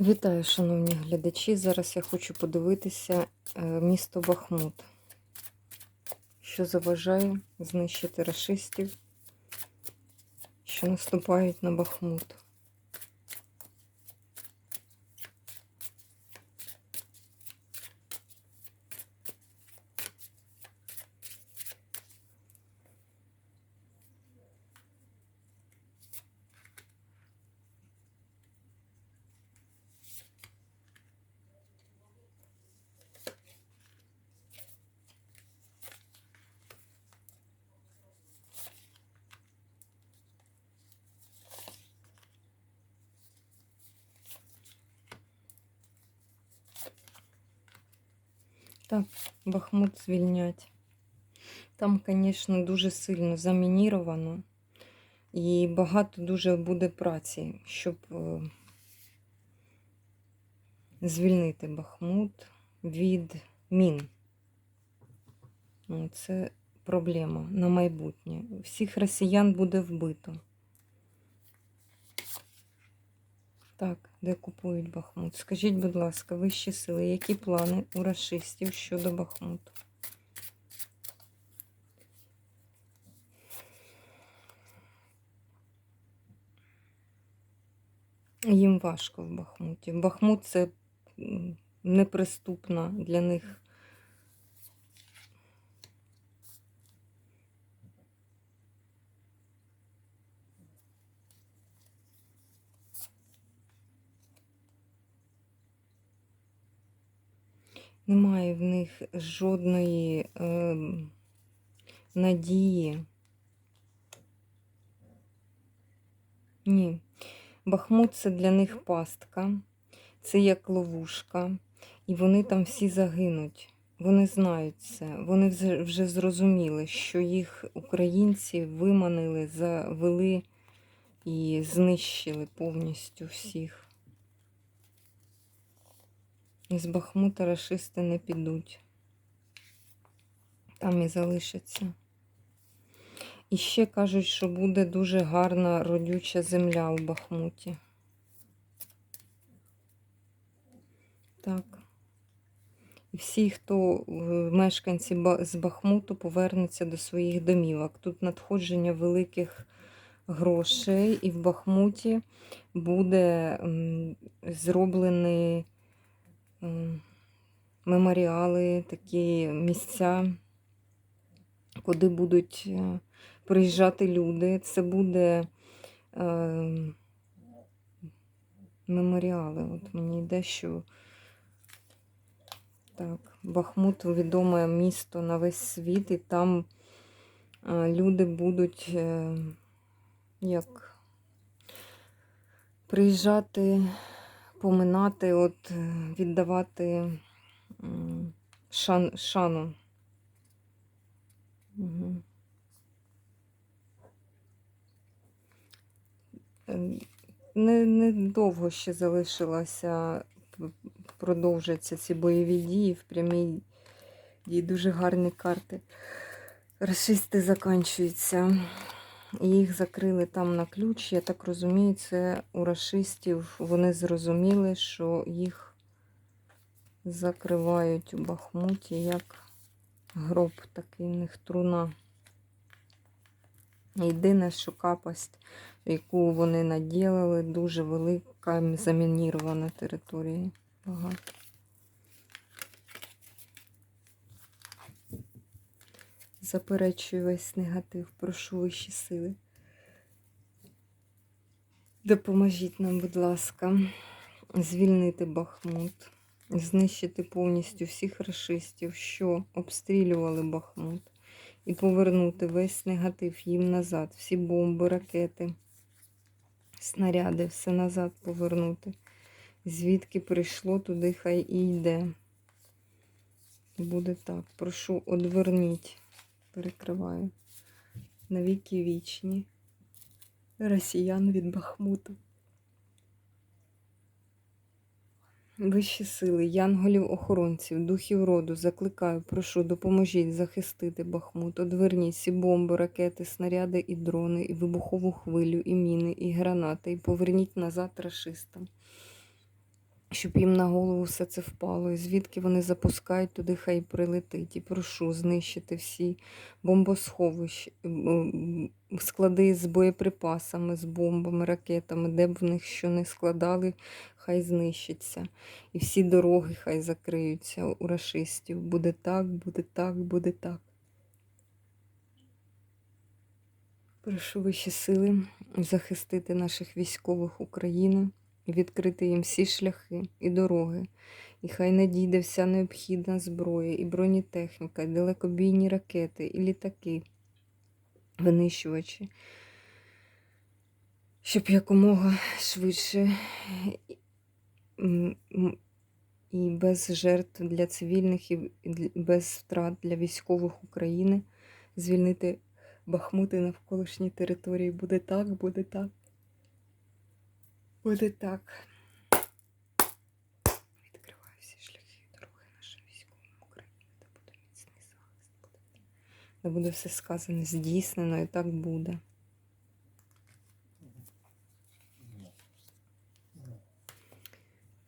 Вітаю, шановні глядачі. Зараз я хочу подивитися е, місто Бахмут, що заважає знищити рашистів, що наступають на Бахмут. Так, Бахмут звільнять. Там, звісно, дуже сильно замініровано. І багато дуже буде праці, щоб е, звільнити Бахмут від мін. Ну, Це проблема на майбутнє. Всіх росіян буде вбито. Так, де купують Бахмут? Скажіть, будь ласка, вищі сили, які плани у расистів щодо Бахмуту? Їм важко в Бахмуті. Бахмут це неприступна для них. Немає в них жодної е, надії. Ні. Бахмут це для них пастка, це як ловушка, і вони там всі загинуть. Вони знають це. Вони вже- зрозуміли, що їх українці виманили, завели і знищили повністю всіх. З Бахмута рашисти не підуть. Там і залишаться. І ще кажуть, що буде дуже гарна родюча земля у Бахмуті. Так. І всі, хто е, мешканці з Бахмуту, повернуться до своїх домівок. Тут надходження великих грошей, і в Бахмуті буде м, меморіали, такі місця, куди будуть е, приїжджати люди. Це буде е, меморіали. От мені йде, що так, Бахмут відоме місто на весь світ, і там е, люди будуть е, як приїжджати, поминати, от, е, віддавати шан, шану. Угу. Не, не довго ще залишилося, продовжаться ці бойові дії в прямій дії. Дуже гарні карти. Расисти закінчуються. Їх закрили там на ключ. Я так розумію, це у расистів вони зрозуміли, що їх закривають у Бахмуті як гроб такий в них труна. Єдине, що капость, яку вони наділили, дуже велика замінірована територія. Багато. Заперечую весь негатив, прошу вищі сили. Допоможіть нам, будь ласка, звільнити Бахмут, знищити повністю всіх расистів, що обстрілювали Бахмут, і повернути весь негатив їм назад, всі бомби, ракети, снаряди, все назад повернути. Звідки прийшло, туди хай і йде. Буде так. Прошу, одверніть. Перекриваю. Навіки вічні. Росіян від Бахмуту. Вищі сили, янголів-охоронців, духів роду, закликаю, прошу, допоможіть захистити Бахмут. Одверніть всі бомби, ракети, снаряди і дрони, і вибухову хвилю, і міни, і гранати, і поверніть назад рашистам. Щоб їм на голову все це впало. І звідки вони запускають, туди хай прилетить. І прошу знищити всі бомбосховища, склади з боєприпасами, з бомбами, ракетами, де б в них що не складали, хай знищиться. І всі дороги хай закриються у рашистів. Буде так, буде так, буде так. Прошу вищі сили захистити наших військових України і відкрити їм всі шляхи і дороги. І хай надійде вся необхідна зброя, і бронетехніка, і далекобійні ракети, і літаки, винищувачі, щоб якомога швидше і без жертв для цивільних, і без втрат для військових України звільнити Бахмут і навколишні території. Буде так, буде так. Буде так. Відкриваю всі шляхи дороги нашим військовим України, де буде міцний захист. Де буде все сказане, здійснено, і так буде.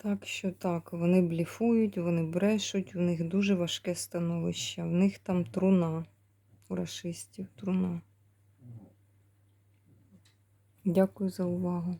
Так що так, вони бліфують, вони брешуть, в них дуже важке становище. В них там труна у рашистів, труна. Дякую за увагу.